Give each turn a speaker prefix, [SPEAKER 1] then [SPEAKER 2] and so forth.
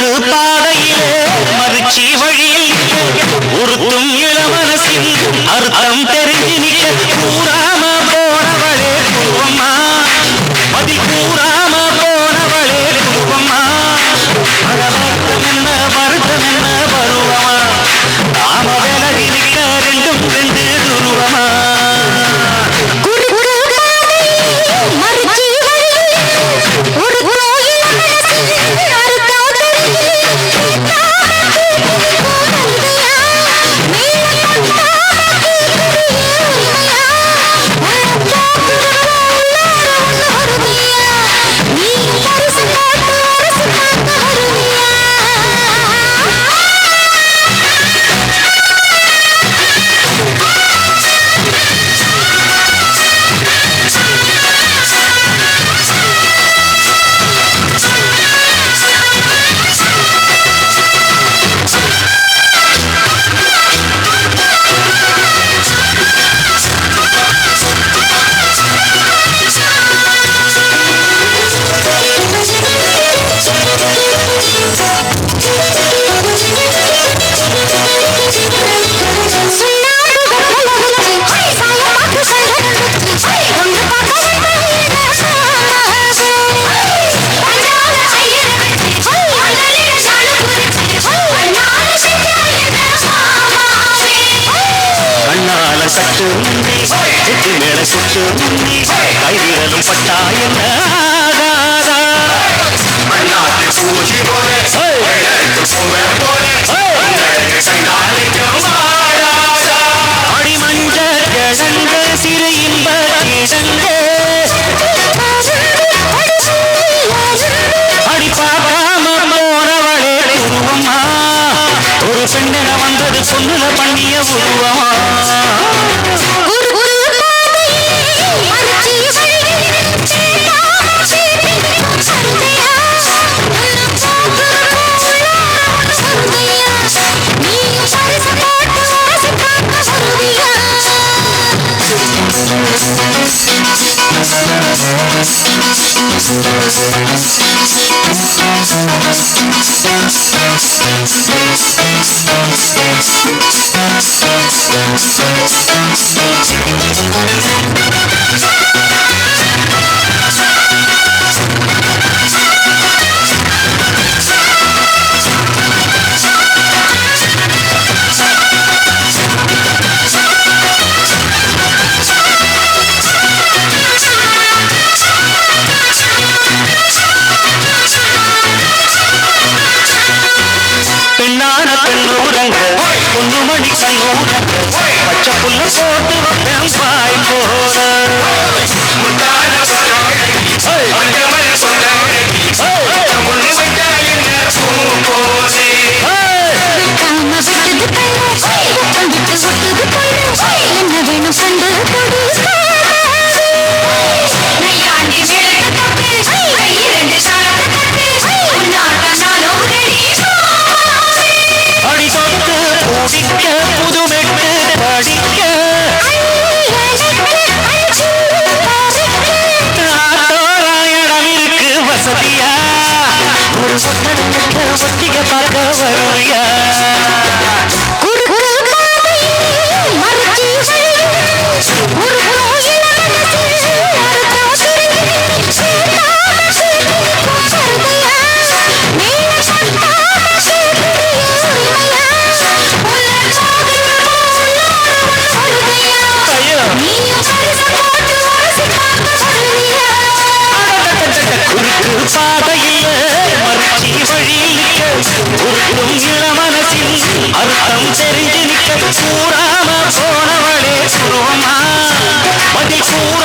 [SPEAKER 1] ஒரு பாதையிலே மறுச்சி வழியில் உறுத்தும் இளவரசின் அர்த்தம் தெரிஞ்சு நிற்க கூற கட்டு சிட்டு மேல சுட்டு கைவிரலும் பட்டா என்ன? பூஜி போல. பெண்ணில வந்தது பொண்ணுல பண்ணிய உருவமா.
[SPEAKER 2] Thank you.
[SPEAKER 1] பச்சை சங்கூட பச்சை புல்லு போட்டு வந்தேன் பாய் போன சதியா ஒரு முன்னெடுத்து ஒட்டிய பார்க்க வருவியா? ಸೂರಾಮ ಸೋನವಳೆ ಸುರುಮ ಮದಿ ಸೂರ